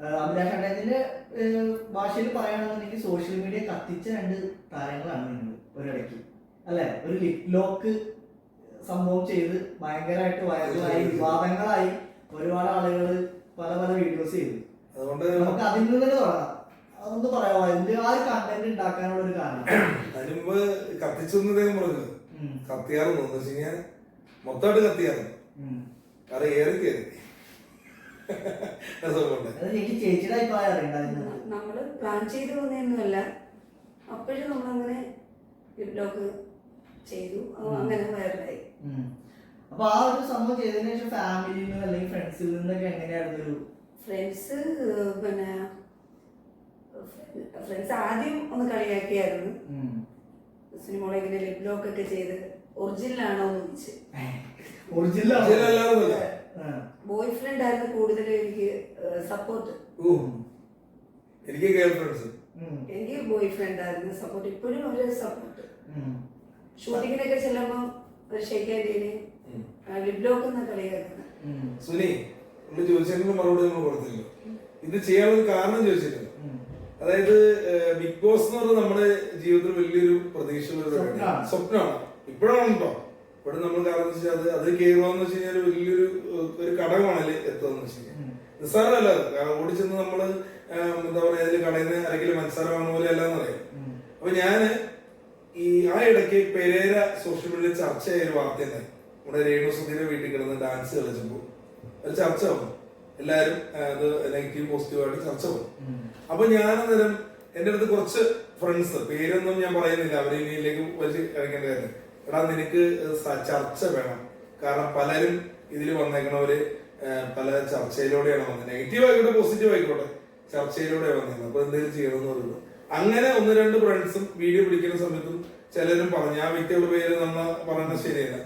അഭിലാഷ് അണ്ടേജിന്റെ ഭാഷയിൽ പറയുകയാണെന്നുണ്ടെങ്കിൽ social media കത്തിച്ച രണ്ട് താരങ്ങളാണ് നിങ്ങൾ ഒരിടയ്ക്ക്. അല്ലെ? ഒരു ലിപ് ലോക്ക് സംഭവം ചെയ്ത് ഭയങ്കരമായിട്ട് വൈറലായി വിവാദങ്ങളായി ഒരുപാട് ആളുകൾ പല പല വീഡിയോസ് ചെയ്തു. അതുകൊണ്ട് നമുക്ക് അതിൽ നിന്ന് തന്നെ തുടങ്ങാം. അതൊന്ന് പറയാമോ? അതിന്റെ ആ ഒരു കണ്ടന്റ് ഉണ്ടാക്കാനുള്ള ഒരു കാരണം? അതിനുമ്പ് കത്തിച്ചു പറഞ്ഞു. കത്തിയാറുന്നു. എന്ന് വെച്ച് കഴിഞ്ഞാൽ മൊത്തമായിട്ട് കത്തിയാറുന്നു. കാരണം ഏറി കയറി നമ്മൾ പ്ലാൻ ചെയ്ത് വന്നതൊന്നുമല്ല അപ്പോഴും നമ്മളങ്ങനെ ലോക്ക് ചെയ്തു. അങ്ങനെ വൈറലായി. അപ്പൊ ആ ഒരു സംഭവം ചെയ്തതിനു ശേഷം ഫാമിലിയിൽ നിന്ന് അല്ലെങ്കിൽ ഫ്രണ്ട്സിൽ നിന്നൊക്കെ എങ്ങനെയായിരുന്നു ഒരു ഫ്രണ്ട്സ് പിന്നെ ഫ്രണ്ട്സ് ആദ്യം ഒന്ന് കളിയാക്കിയായിരുന്നു. സിനിമകളെ ഇങ്ങനെ ലിപ് ലോക്ക് ഒക്കെ ചെയ്ത്? ഒറിജിനലാണോ എന്ന് ചോദിച്ചു. ഒറിജിനൽ. ബോയ് ഫ്രണ്ട് ആയിരുന്നു കൂടുതൽ എനിക്ക് സപ്പോർട്ട് എനിക്ക് ഗേൾ ഫ്രണ്ട്സ് എനിക്ക് ബോയ് ഫ്രണ്ട് ആയിരുന്നു സപ്പോർട്ട് ഇപ്പോഴും അവർ സപ്പോർട്ട് ഷൂട്ടിങ്ങിനൊക്കെ ചെല്ലുമ്പോൾ ഒരു എന്ന കളിയാക്കുന്നത് സുനി നമ്മൾ മറുപടി നമ്മൾ കൊടുത്തില്ല. ഇത് ചെയ്യാനുള്ള കാരണം ചോദിച്ചിട്ടില്ല അതായത് ബിഗ് ബോസ് എന്ന് പറഞ്ഞാൽ നമ്മുടെ ജീവിതത്തിൽ വലിയൊരു പ്രതീക്ഷ. സ്വപ്നമാണ്. ഇപ്പോഴാണ് കേട്ടോ ഇവിടെ നമ്മൾ കാരണം വെച്ചാൽ അത് അത് കയറുകയെന്ന് വെച്ച് കഴിഞ്ഞാൽ വലിയൊരു ഒരു ഘടകമാണല്ലേ എത്തുകയെന്ന് വെച്ച് കഴിഞ്ഞാൽ. നിസ്സാരമല്ല. കാരണം ഓടിച്ചെന്ന് നമ്മൾ എന്താ പറയുക അതിൽ കടയിൽ നിന്ന് അരക്കിലും മനസ്സാര വാങ്ങുന്ന പോലെ അല്ലാന്ന് പറയാം. അപ്പൊ ഞാൻ ഈ ആ ഇടയ്ക്ക് പെരേര സോഷ്യൽ മീഡിയയിൽ ചർച്ചയായ ഒരു വാർത്ത ഉണ്ടായി നമ്മുടെ രേണു സുധീരെ വീട്ടിൽ കിടന്ന് ഡാൻസ് കളിച്ചപ്പോൾ അത് ചർച്ച വന്നു എല്ലാവരും അത് നെഗറ്റീവ് പോസിറ്റീവായിട്ട് ചർച്ച വന്നു അപ്പൊ ഞാൻ അന്നേരം എന്റെ അടുത്ത് കുറച്ച് ഫ്രണ്ട്സ് പേരൊന്നും ഞാൻ പറയുന്നില്ല. അവരെ ഇനിയിലേക്ക് വലിച്ച് കഴിക്കേണ്ട കാര്യം എടാ നിനക്ക് ചർച്ച വേണം. കാരണം പലരും ഇതിൽ വന്നേക്കണവര് പല ചർച്ചയിലൂടെയാണ് വന്നത്. നെഗറ്റീവ് ആയിക്കോട്ടെ പോസിറ്റീവ് ആയിക്കോട്ടെ ചർച്ചയിലൂടെ വന്നിരുന്നത്. അപ്പൊ എന്തെങ്കിലും ചെയ്യണമെന്ന് പറയുന്നു അങ്ങനെ ഒന്ന് രണ്ട് ഫ്രണ്ട്സും വീഡിയോ പിടിക്കുന്ന സമയത്തും ചിലരും പറഞ്ഞു ആ വ്യക്തിയുടെ പേര് നമ്മൾ പറയുന്നത് ശരിയല്ല.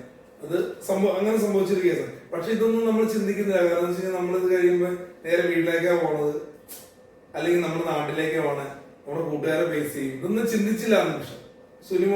അത് സംഭവം അങ്ങനെ സംഭവിച്ചൊരു കേസാണ് പക്ഷെ ഇതൊന്നും നമ്മൾ ചിന്തിക്കുന്നില്ല. കാരണം എന്ന് വെച്ചാൽ നമ്മളിത് കഴിയുമ്പോൾ നേരെ വീട്ടിലേക്കാ പോണത്. അല്ലെങ്കിൽ നമ്മുടെ നാട്ടിലേക്കാ പോണേ. നമ്മുടെ കൂട്ടുകാരെ ഫേസ് ചെയ്യും. ഇതൊന്നും ചിന്തിച്ചില്ല പക്ഷെ സുനിമോ